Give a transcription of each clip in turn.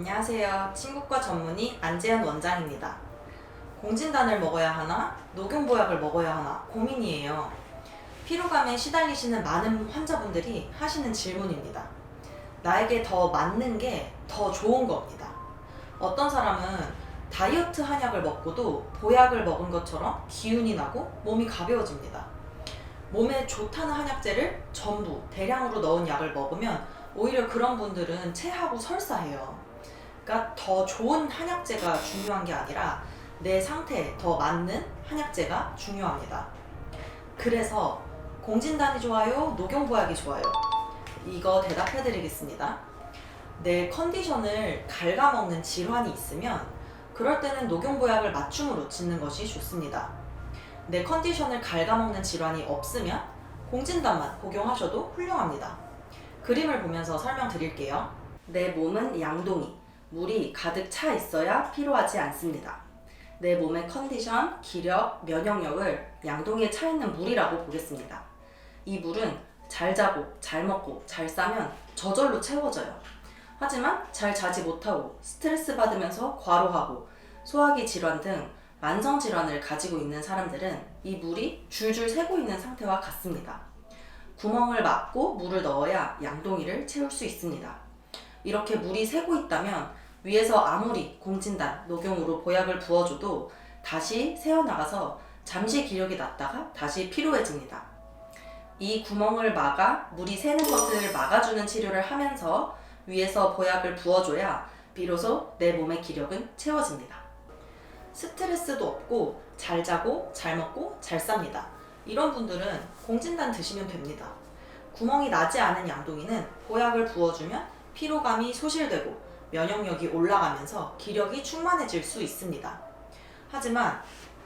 안녕하세요. 친구과 전문의 안재현 원장입니다. 공진단을 먹어야 하나, 녹용보약을 먹어야 하나 고민이에요. 피로감에 시달리시는 많은 환자분들이 하시는 질문입니다. 나에게 더 맞는 게 더 좋은 겁니다. 어떤 사람은 다이어트 한약을 먹고도 보약을 먹은 것처럼 기운이 나고 몸이 가벼워집니다. 몸에 좋다는 한약재를 전부 대량으로 넣은 약을 먹으면 오히려 그런 분들은 체하고 설사해요. 그러니까 더 좋은 한약재가 중요한 게 아니라 내 상태에 더 맞는 한약재가 중요합니다. 그래서 공진단이 좋아요, 녹용보약이 좋아요. 이거 대답해 드리겠습니다. 내 컨디션을 갉아먹는 질환이 있으면 그럴 때는 녹용보약을 맞춤으로 짓는 것이 좋습니다. 내 컨디션을 갉아먹는 질환이 없으면 공진단만 복용하셔도 훌륭합니다. 그림을 보면서 설명드릴게요. 내 몸은 양동이, 물이 가득 차 있어야 피로하지 않습니다. 내 몸의 컨디션, 기력, 면역력을 양동이에 차 있는 물이라고 보겠습니다. 이 물은 잘 자고, 잘 먹고, 잘 싸면 저절로 채워져요. 하지만 잘 자지 못하고 스트레스 받으면서 과로하고 소화기 질환 등 만성 질환을 가지고 있는 사람들은 이 물이 줄줄 새고 있는 상태와 같습니다. 구멍을 막고 물을 넣어야 양동이를 채울 수 있습니다. 이렇게 물이 새고 있다면 위에서 아무리 공진단, 녹용으로 보약을 부어줘도 다시 새어나가서 잠시 기력이 났다가 다시 피로해집니다. 이 구멍을 막아 물이 새는 것을 막아주는 치료를 하면서 위에서 보약을 부어줘야 비로소 내 몸의 기력은 채워집니다. 스트레스도 없고 잘 자고 잘 먹고 잘 삽니다. 이런 분들은 공진단 드시면 됩니다. 구멍이 나지 않은 양동이는 보약을 부어주면 피로감이 소실되고 면역력이 올라가면서 기력이 충만해질 수 있습니다. 하지만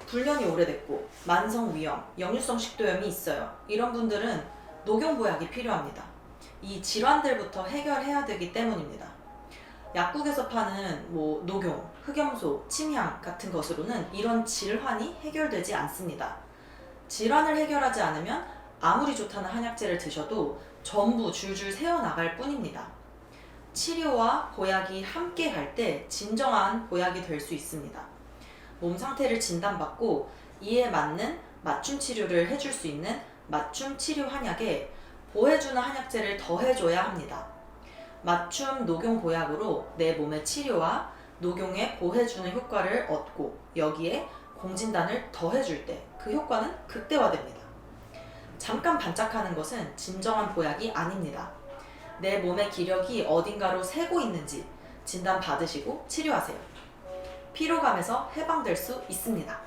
불련이 오래됐고 만성 위염, 역류성 식도염이 있어요. 이런 분들은 녹용보약이 필요합니다. 이 질환들부터 해결해야 되기 때문입니다. 약국에서 파는 뭐 녹용, 흑염소, 침향 같은 것으로는 이런 질환이 해결되지 않습니다. 질환을 해결하지 않으면 아무리 좋다는 한약재를 드셔도 전부 줄줄 새어나갈 뿐입니다. 치료와 보약이 함께 갈 때 진정한 보약이 될 수 있습니다. 몸 상태를 진단받고 이에 맞는 맞춤 치료를 해줄 수 있는 맞춤 치료 한약에 보해주는 한약재를 더해줘야 합니다. 맞춤 녹용 보약으로 내 몸의 치료와 녹용의 보해주는 효과를 얻고 여기에 공진단을 더해줄 때 그 효과는 극대화됩니다. 잠깐 반짝하는 것은 진정한 보약이 아닙니다. 내 몸의 기력이 어딘가로 새고 있는지 진단 받으시고 치료하세요. 피로감에서 해방될 수 있습니다.